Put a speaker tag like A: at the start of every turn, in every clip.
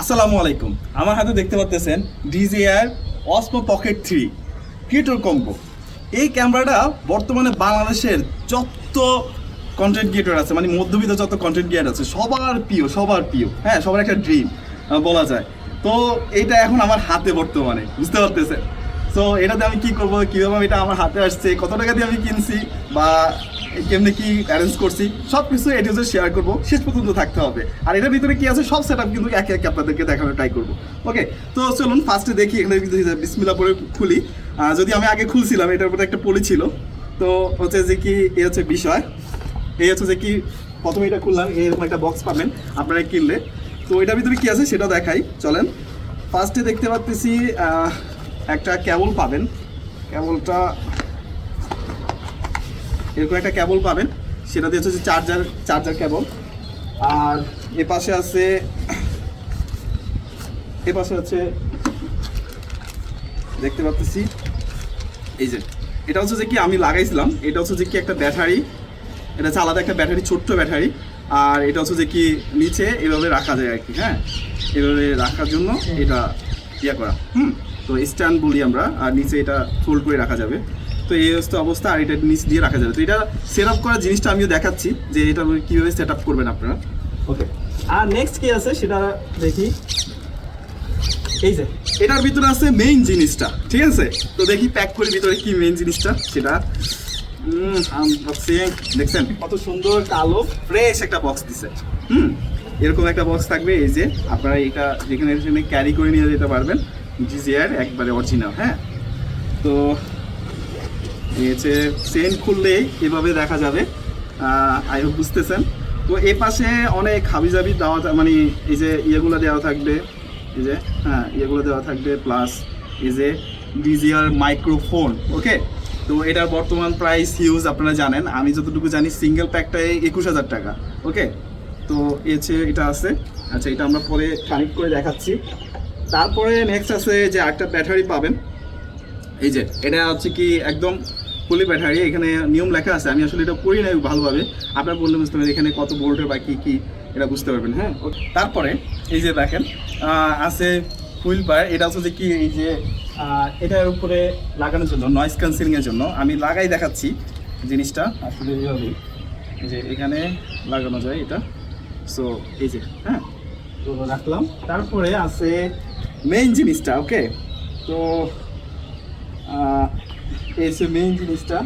A: আসসালামু আলাইকুম। আমার হাতে দেখতে পাচ্ছেন DJI Osmo pocket three creator combo এই ক্যামেরাটা বর্তমানে বাংলাদেশের যত কন্টেন্ট ক্রিয়েটর আছে মানে মধ্যবিত্ত যত কন্টেন্ট ক্রিয়েটর আছে, সবার প্রিয় সবার প্রিয়। হ্যাঁ সবার একটা ড্রিম বলা যায়। তো এটা এখন আমার হাতে বর্তমানে, বুঝতে পারতেছেন? সো এটাতে আমি কি করব, কীভাবে এটা আমার হাতে আসছে, কত টাকা দিয়ে আমি কিনছি, বা কেমনে কি অ্যারেঞ্জ করছি সব কিছু এটা শেয়ার করব, শেষ পর্যন্ত থাকতে হবে। আর এটার ভিতরে কি আছে, সব সেট কিন্তু একে একে আপনাদেরকে দেখানোর ট্রাই করব। ওকে তো চলুন ফার্স্টে দেখি, এখানে বিসমিল্লা পরে খুলি। যদি আমি আগে খুলছিলাম, এটার উপরে একটা পলি ছিল। তো হচ্ছে যে কি এ হচ্ছে বিষয়। এই হচ্ছে যে কি, প্রথমে এটা খুললাম এরকম একটা বক্স পাবেন, আপনারা কিনলে। তো এটার ভিতরে কি আছে, সেটা দেখাই, চলেন। ফার্স্টে দেখতে পাচ্ছি একটা কেবল পাবেন। কেবলটা এরকম একটা কেবল পাবেন। সেটা দিয়ে হচ্ছে চার্জার চার্জার কেবল আর এ পাশে আছে, এ পাশে আছে দেখতে পাচ্ছি এই যে, এটা হচ্ছে যে কি আমি লাগাইছিলাম, এটা হচ্ছে যে কি একটা ব্যাটারি। এটা হচ্ছে আলাদা একটা ব্যাটারি, ছোট্ট ব্যাটারি। আর এটা হচ্ছে যে কি নিচে এভাবে রাখা যায় আর কি হ্যাঁ? এভাবে রাখার জন্য এটা ইয়া করা, হুম? তো স্ট্যান্ড বলি আমরা, আর নিচে এটা ফোল্ড করে রাখা যাবে। তো এই হচ্ছে অবস্থা আর এটা নিচ দিয়ে রাখা যাবে। তো এটা সেট আপ করার জিনিসটা আমিও দেখাচ্ছি যে এটা কীভাবে সেট আপ করবেন আপনারা। ওকে আর নেক্সট কি আছে সেটা দেখি। এই যে এটার ভিতরে আছে মেইন জিনিসটা ঠিক আছে? তো দেখি প্যাক করে ভিতরে কি মেইন জিনিসটা সেটা। দেখছেন? কত সুন্দর কালো ফ্রেশ একটা বক্স দিছে। হুম এরকম একটা বক্স থাকবে এই যে আপনারা এটা যেখানে যেখানে ক্যারি করে নিয়ে যেতে পারবেন। জিজিআর একবারে অরিজিনাল হ্যাঁ? তো হচ্ছে চেন খুললেই এভাবে দেখা যাবে। আই হোপ বুঝতেছেন। তো এ পাশে অনেক হাবিজাবি দেওয়া মানে এই যে ইয়েগুলো দেওয়া থাকবে, এই যে হ্যাঁ ইয়েগুলো দেওয়া থাকবে প্লাস এই যে ডিজিআর মাইক্রোফোন ওকে তো এটার বর্তমান প্রাইস হিউজ আপনারা জানেন। আমি যতটুকু জানি সিঙ্গেল প্যাকটাই একুশ হাজার টাকা ওকে তো এ এটা আছে। আচ্ছা এটা আমরা পরে কানেক্ট করে দেখাচ্ছি। তারপরে নেক্সট আছে যে একটা ব্যাটারি পাবেন। এই যে, এটা হচ্ছে কি একদম ফুলি ব্যাটারি এখানে নিয়ম লেখা আছে। আমি আসলে এটা পড়ি নাই ভালোভাবে। আপনার বললে বুঝতে পারবেন এখানে কত ভোল্টের বা কী কী, এটা বুঝতে পারবেন হ্যাঁ? তারপরে এই যে দেখেন আছে হুইল পায়ার এটা হচ্ছে যে কি, এই যে এটার উপরে লাগানোর জন্য নয়েজ ক্যান্সেলিং এর জন্য আমি লাগাই দেখাচ্ছি জিনিসটা। আসলে এইভাবেই। এই যে এখানে লাগানো যায় এটা। সো এই যে হ্যাঁ? তো রাখলাম। তারপরে আছে মেইন জিনিসটা ওকে তো এই হচ্ছে মেইন জিনিসটা।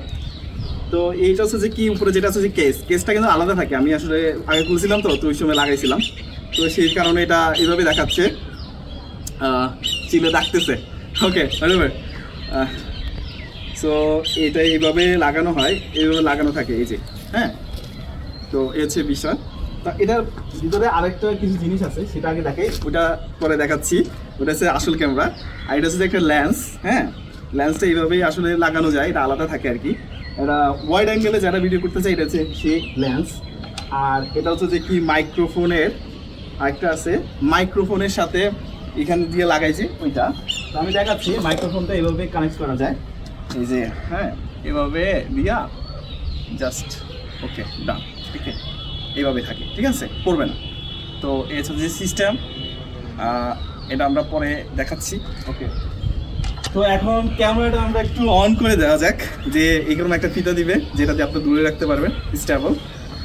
A: তো এইটা হচ্ছে যে কি উপরে যেটা হচ্ছে যে কেস কেসটা কিন্তু আলাদা থাকে। আমি আসলে আগে খুলছিলাম তো তো ওই সময় লাগাইছিলাম। তো সেই কারণে এটা এইভাবে দেখাচ্ছে। চিলে ডাকতেছে। ওকে সো এটা এইভাবে লাগানো হয়। এইভাবে লাগানো থাকে এই যে। হ্যাঁ? তো এই হচ্ছে বিষয়। তা এটার ভিতরে আরেকটা কিছু জিনিস আছে, সেটা আগে দেখে ওটা পরে দেখাচ্ছি। ওটা হচ্ছে আসল ক্যামেরা আর এটা হচ্ছে একটা ল্যান্স হ্যাঁ? ল্যান্সটা এইভাবেই আসলে লাগানো যায়, এটা আলাদা থাকে আর কি। এটা ওয়াইড অ্যাঙ্গেলে যারা ভিডিও করতে চায়, এটা হচ্ছে সেই ল্যান্স আর এটা হচ্ছে যে কি মাইক্রোফোনের আরেকটা আছে মাইক্রোফোনের সাথে এখানে দিয়ে লাগাইছি ওইটা। তো আমি দেখাচ্ছি মাইক্রোফোনটা এইভাবে কানেক্ট করা যায়। এই যে হ্যাঁ এভাবে দিয়া জাস্ট ওকে ডান ঠিক আছে? এইভাবে থাকে, ঠিক আছে? করবে না। তো এই হচ্ছে যে সিস্টেম এটা আমরা পরে দেখাচ্ছি ওকে তো এখন ক্যামেরাটা আমরা একটু অন করে দেওয়া যাক যে এরকম একটা ফিতা দিবে দিয়ে আপনি দূরে রাখতে পারবেন স্টেবল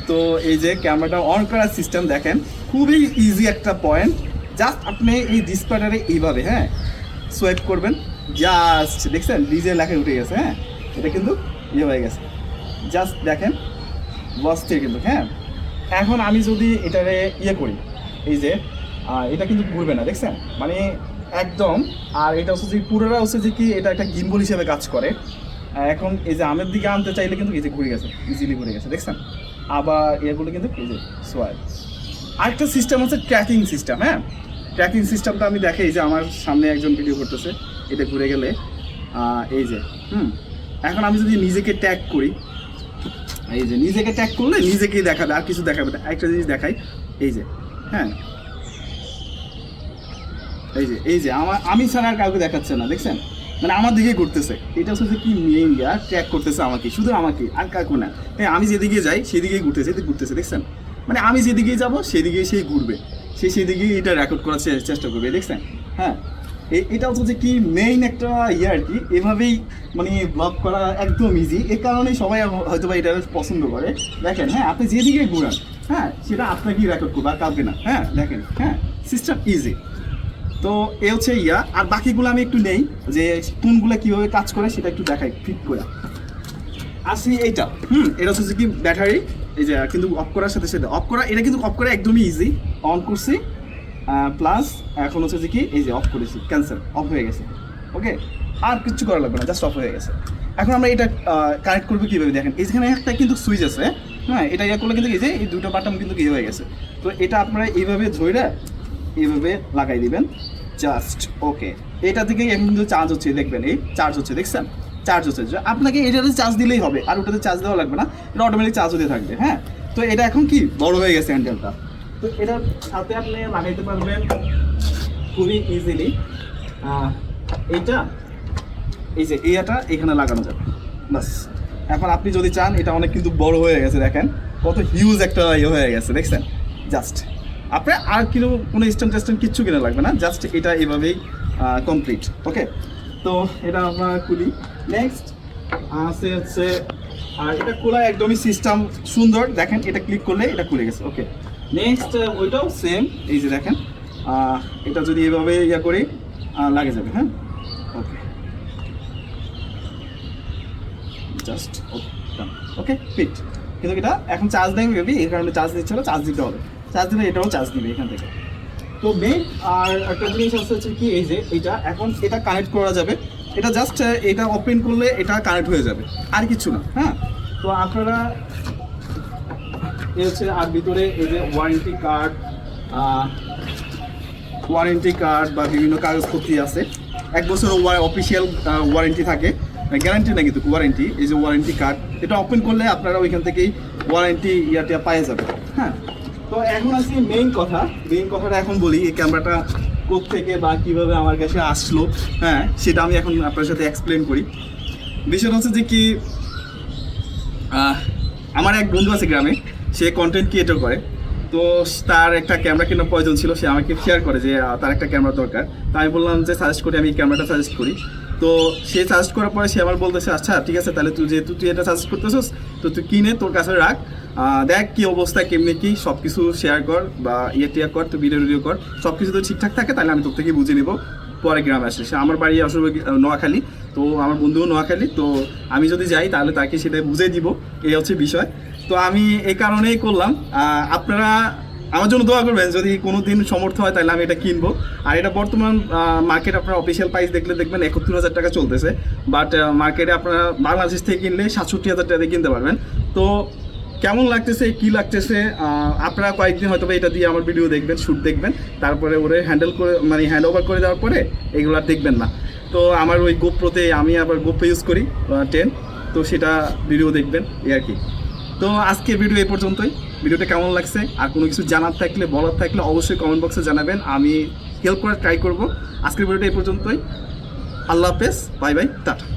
A: তো এই যে ক্যামেরাটা অন করার সিস্টেম দেখেন, খুবই ইজি একটা পয়েন্ট জাস্ট আপনি এই ডিসপ্লেটারে এইভাবে হ্যাঁ সোয়াইপ করবেন। জাস্ট দেখছেন, ডিজে লেখা উঠে গেছে হ্যাঁ এটা কিন্তু ইয়ে হয়ে গেছে। জাস্ট দেখেন বসছে কিন্তু হ্যাঁ। এখন আমি যদি এটারে ইয়ে করি, এই যে এটা কিন্তু ঘুরবে না, দেখছেন? মানে একদম। আর এটা হচ্ছে যে পুরোটা হচ্ছে যে কি, এটা একটা গিম্বল হিসেবে কাজ করে। এখন এই যে আমের দিকে আনতে চাইলে কিন্তু এই যে ঘুরে গেছে ইজিলি ঘুরে গেছে, দেখছেন? আবার এগুলো কিন্তু এই যে সোয়াই আরেকটা সিস্টেম হচ্ছে ট্র্যাকিং সিস্টেম হ্যাঁ? ট্র্যাকিং সিস্টেমটা আমি দেখে এই যে আমার সামনে একজন ভিডিও করতেছে, এটা ঘুরে গেলে এই যে, হুম? এখন আমি যদি নিজেকে ট্যাগ করি, এই যে নিজেকে ট্যাগ করলে নিজেকেই দেখাবে, আর কিছু দেখাবে না। একটা জিনিস দেখাই, এই যে হ্যাঁ? এই যে এই যে, আমার আমি ছাড়া আর কাউকে দেখাচ্ছে না, দেখছেন? মানে আমার দিকে ঘুরতেছে। এটা হচ্ছে কি মেইন ইয়া ট্র্যাক করতেছে আমাকে, শুধু আমাকে, আর কাকু না। হ্যাঁ আমি যেদিকে যাই, সেদিকেই ঘুরতেছে, এদিকে ঘুরতেছে, দেখছেন? মানে আমি যেদিকেই যাব, সেদিকেই সেই ঘুরবে। সে সেদিকেই এটা রেকর্ড করার চেষ্টা করবে, দেখছেন? হ্যাঁ এটা হচ্ছে কি মেইন একটা ইয়ে আর কি, এভাবেই মানে ব্লগ করা একদম ইজি এ কারণেই সবাই হয়তো বা এটা পছন্দ করে। দেখেন হ্যাঁ আপনি যেদিকে ঘুরান হ্যাঁ সেটা আপনাকেই রেকর্ড করবে, আর কাউকে না। হ্যাঁ দেখেন হ্যাঁ সিস্টেম ইজি তো এ হচ্ছে ইয়া, আর বাকিগুলো আমি একটু নেই, যে কোনগুলো কীভাবে কাজ করে সেটা একটু দেখাই ফিট করে। আসি এইটা, হুম, এটা হচ্ছে কি ব্যাটারি, এই যে, কিন্তু অফ করার সাথে সাথে, অফ করা, এটা কিন্তু অফ করা একদমই ইজি অন করছি প্লাস এখন হচ্ছে যে কি, এই যে অফ করেছি ক্যান্সেল অফ হয়ে গেছে ওকে আর কিছু করা লাগবে না জাস্ট অফ হয়ে গেছে। এখন আমরা এটা কানেক্ট করব কীভাবে দেখেন, এখানে একটা কিন্তু সুইচ আছে হ্যাঁ এটা ইয়ে করলে কিন্তু এই যে, এই দুটো বাটন কিন্তু ইয়ে হয়ে গেছে। তো এটা আপনারা এইভাবে ধরে এইভাবে লাগাই দিবেন। জাস্ট ওকে এটা থেকে এখন কিন্তু চার্জ হচ্ছে, দেখবেন এই চার্জ হচ্ছে, দেখছেন? চার্জ হচ্ছে আপনাকে এটাতে চার্জ দিলেই হবে, আর ওটাতে চার্জ দেওয়া লাগবে না। এটা অটোমেটিক চার্জ হতে থাকবে হ্যাঁ? তো এটা এখন কি? বড় হয়ে গেছে হ্যান্ডেলটা তো এটার সাথে আপনি লাগাইতে পারবেন খুবই ইজিলি এইটা, এই যে এইটা এখানে লাগানো যাবে। বাস। এখন আপনি যদি চান, এটা অনেক কিন্তু বড় হয়ে গেছে, দেখেন। কত হিউজ একটা ইয়ে হয়ে গেছে, দেখছেন? জাস্ট আপনি আর কিনো কোনো স্ট্যান্ড টেস্ট্যান্ড কিচ্ছু কিনা লাগবে না জাস্ট এটা এভাবেই কমপ্লিট ওকে তো এটা আমরা খুলি। নেক্সট আছে হচ্ছে, আর এটা খোলা একদমই সিস্টেম সুন্দর। দেখেন, এটা ক্লিক করলে এটা খুলে গেছে ওকে নেক্সট ওইটাও সেম এই যে দেখেন এটা যদি এভাবে ইয়া করি লাগে যাবে হ্যাঁ? ওকে জাস্ট ওকে ওকে ফিট কিন্তু এটা এখন চার্জ দেবে বেবি এই কারণে চার্জ দিচ্ছে না চার্জ দিতে হবে। চার্জ দিলে এটাও চার্জ দিবে এখান থেকে। তো মেন আর একটা জিনিস আছে হচ্ছে কি, এই যে এটা এখন এটা কানেক্ট করা যাবে। এটা জাস্ট এটা ওপেন করলে এটা কানেক্ট হয়ে যাবে, আর কিছু না হ্যাঁ? তো আপনারা, এই হচ্ছে, আর ভিতরে এই যে ওয়ারেন্টি কার্ড ওয়ারেন্টি কার্ড বা বিভিন্ন কাগজপত্র আছে। এক বছর অফিসিয়াল ওয়ারেন্টি থাকে। গ্যারান্টি না কিন্তু ওয়ারেন্টি এই যে ওয়ারেন্টি কার্ড এটা ওপেন করলে আপনারা ওইখান থেকেই ওয়ারেন্টি ইয়াটা পাওয়া যাবে হ্যাঁ? তো এখন আসি মেইন কথা। মেইন কথাটা এখন বলি, এই ক্যামেরাটা থেকে বা কীভাবে আমার কাছে আসলো হ্যাঁ সেটা আমি এখন আপনার সাথে এক্সপ্লেন করি। বিষয়টা হচ্ছে যে কি আমার এক বন্ধু আছে গ্রামে, সে কন্টেন্ট ক্রিয়েটর করে। তো তার একটা ক্যামেরা কেনার প্রয়োজন ছিল, সে আমাকে শেয়ার করে যে তার একটা ক্যামেরা দরকার। তো আমি বললাম যে সাজেস্ট করি, আমি ক্যামেরাটা সাজেস্ট করি। তো সে সাজেস্ট করার পরে সে আবার বলতেছে আচ্ছা ঠিক আছে, তাহলে তুই যেহেতু তুই এটা সাজেস্ট করতেছিস, তো তুই কিনে তোর কাছে রাখ। দেখ কি অবস্থা, কেমনি কি সব কিছু শেয়ার কর বা ইয়ে টিয়া কর, তুই ভিডিও ভিডিও কর। সব কিছু তো ঠিকঠাক থাকে, তাহলে আমি তোর থেকে বুঝে নিব, পরে গ্রামে আসে সে আমার বাড়ি আসলে নোয়াখালী, তো আমার বন্ধুও নোয়াখালী, তো আমি যদি যাই, তাহলে তাকে সেটা বুঝে দিব। এই হচ্ছে বিষয়। তো আমি এই কারণেই করলাম। আপনারা আমার জন্য দোয়া করবেন, যদি কোনো দিন সমর্থ হয় তাহলে আমি এটা কিনবো। আর এটা বর্তমান মার্কেট আপনার অফিসিয়াল প্রাইস দেখলে দেখবেন একাত্তর হাজার টাকা চলতেছে। বাট মার্কেটে আপনারা বাংলাদেশ থেকে কিনলে সাতষট্টি হাজার টাকা দিয়ে কিনতে পারবেন। তো কেমন লাগতেছে, কি লাগতেছে আপনারা কয়েকদিন হয়তো এটা দিয়ে আমার ভিডিও দেখবেন শ্যুট দেখবেন। তারপরে ওরে হ্যান্ডেল করে মানে হ্যান্ড ওভার করে দেওয়ার পরে এগুলো আর দেখবেন না। তো আমার ওই গোপ্রোতে আমি আবার গোপ্রো ইউজ করি টেন তো সেটা ভিডিও দেখবেন, এই আর কি। তো আজকে ভিডিও এই পর্যন্তই। ভিডিওটা কেমন লাগছে? আর কোনো কিছু জানার থাকলে, বলার থাকলে অবশ্যই কমেন্ট বক্সে জানাবেন। আমি হেল্প করার ট্রাই করব। আজকের ভিডিওটা এই পর্যন্তই। আল্লাহ হাফেজ। Bye bye. টাটা।